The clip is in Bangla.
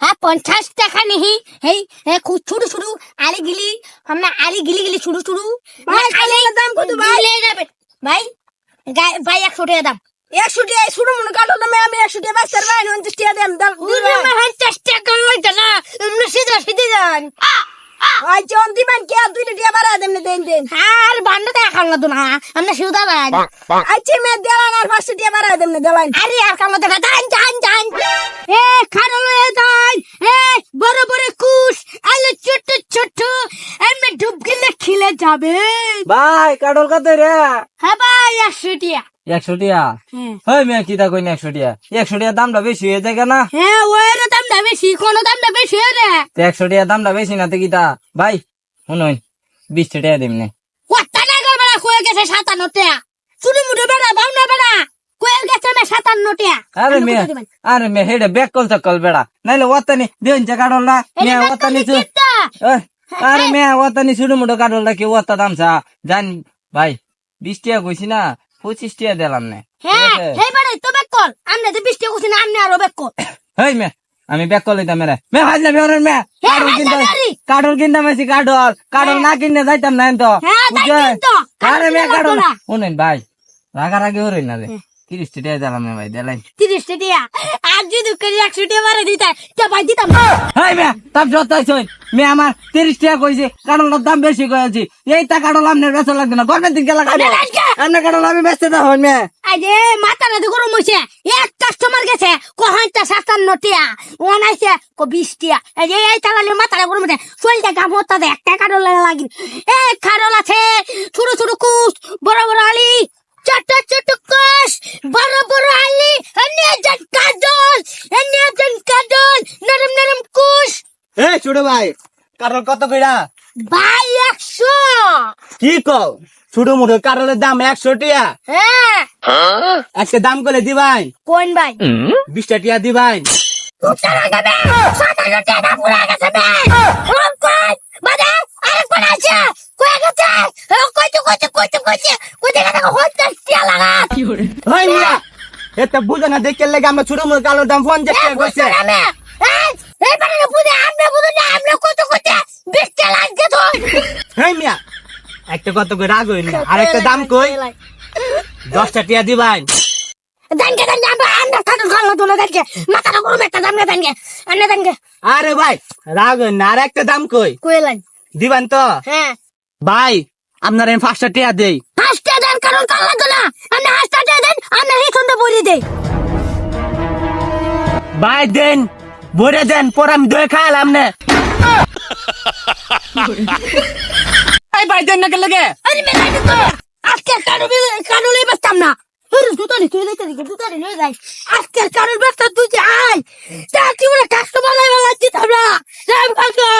হ্যাঁ পঞ্চাশ টাকা নেহি। খুব ছোট ছোট আলি গিলি আমরা আলি গিলি গিলি ছোট ছোট দাম কত ভাই? ভাই ভাই একশো টাকা দাম। একশো টাকা শুরু মনে কাটো দামে আমি একশো টাকা বাচ্চার ভাই পঞ্চাশ টাকা দাম দাম পঞ্চাশ টাকা না সিধা সিধে যান চন দিবেন কে দুইটা টাকা বাড়া দেন দেন দেন। আর বান্ডা তো না আমরা আচ্ছা মে দেওয়ান আর পাঁচশো টাকা বাড়া দেন দেওয়ান আরে আর কামলা দেখা দান জান জান এ খারলে দান এ বড় বড় কুশ। আলে ছোট ছোট। এমনি ডুব গেলে খিলে যাবে। ভাই কাটল কত রে? হ্যাঁ ভাই একশো টিয়া। একশো টিয়া? হ্যাঁ। হই মেয়ে কিতা কইনি একশো টিয়া? একশো টিয়া দামটা বেশি হয়ে যায় না হ্যাঁ ওর দামটা বেশি কোনো দামটা বেশি রে তো একশো টিয়া দামটা বেশি না তো কিতা ভাই শুনুন। বিশ টাকা দিমনে কত টাকা বেড়া? কয়ে গেছে সাতান্ন টিয়া শুধু মুঠো বেড়া বাউনা বেড়া। কয়ে গেছে মে সাতান্ন টিয়া আরে দিবেন? আরে মেয়ে হেডে ব্যাক কল চক্কল বেড়া। নাইলে ওতানি দিন চা কাটল না বেকার ওতানি আরে মেয়ে ওতানি শুরু মুটো কাটল না কি ওতা দাম চা? জান ভাই বিশ টাকা কইছি না পঁচিশ টাকা দিলাম না। হ্যাঁ আছে? তো বেক কল। আমনে তো বৃষ্টি করছি না আমনে আরও বেক কল। হেই মে আমি ব্যাক কল দিতাম মেরে মে ভাই না মেরে মে হ্যাঁ, কাটল ভাই কিনতে না, ভাই। কাটল কিনতে মেসি কাটল কাটল না কিনতে যাইতাম না তো হ্যাঁ, বুঝছ? যাইতেন তো। কাটল আরে মে কিনতে কাটল পারতো না। শুনেন ভাই রাগারাগি হরই না রে তিরিশ টাকা দিলাম না ভাই দিলাই তিরিশ টিয়া আর যদি করে একশো টিয়া বারে দিতে তা ভাই দিতাম। হেই মে তার মে আমার তিরিশ টাকা কইছে দাম বেশি কইছি এই তা কাটল আপনার বেচা লাগবে না। আপনার আমি বেচতে হই মে আরে মাথা রাতে গরম হয়েছে এক কাস্টমার গেছে কহানটা সাতান্ন টিয়া। ওনাইছে কো বিশ টিয়া। এই এই তালালে মাথা গরম চলতে গাম হতা দে একটা কারল লাগি এ খারল আছে ছোট ছোট কুশ বড় বড় আলি। ছোট ছোট কুশ বড় বড় আলি একজন কাজল একজন কাজল নরম নরম কুশ। এই ছোট ভাই কাটল কত কইরা? ভাই একশো। কি কও? ছোট মোটো কাটলের দাম একশো টাকা হ্যাঁ আজকে দাম করে দিবাই কোন ভাই? বিশটা টিয়া দিবাই হই মিয়া এতে বুঝো না দেখে লেগে আমরা ছোট মোটো কালোর দাম পঞ্চাশ টাকা কইছে হেই মিয়া একটা কত কই রাগ হইনি আর একটা দাম কই দশটা টিয়া দিবাই আরে ভাই রাগ হইনি আর একটা দাম কই দিবান তো। হ্যাঁ। ভাই আপনার পাঁচটা টিয়া দেই। দেন কারণ কাল ভাই, দেন, ভরে দেন, পর আমি দই খাইলাম না। ভাই, দেন না কে লাগে? আজকে লই বসতাম না। নি তুই লেতে দিকে জুতা নি লয়ে যাই। আজকে কারও বাস্তা তুই আয়। তা তুই কাস্টমার রাম কাকা।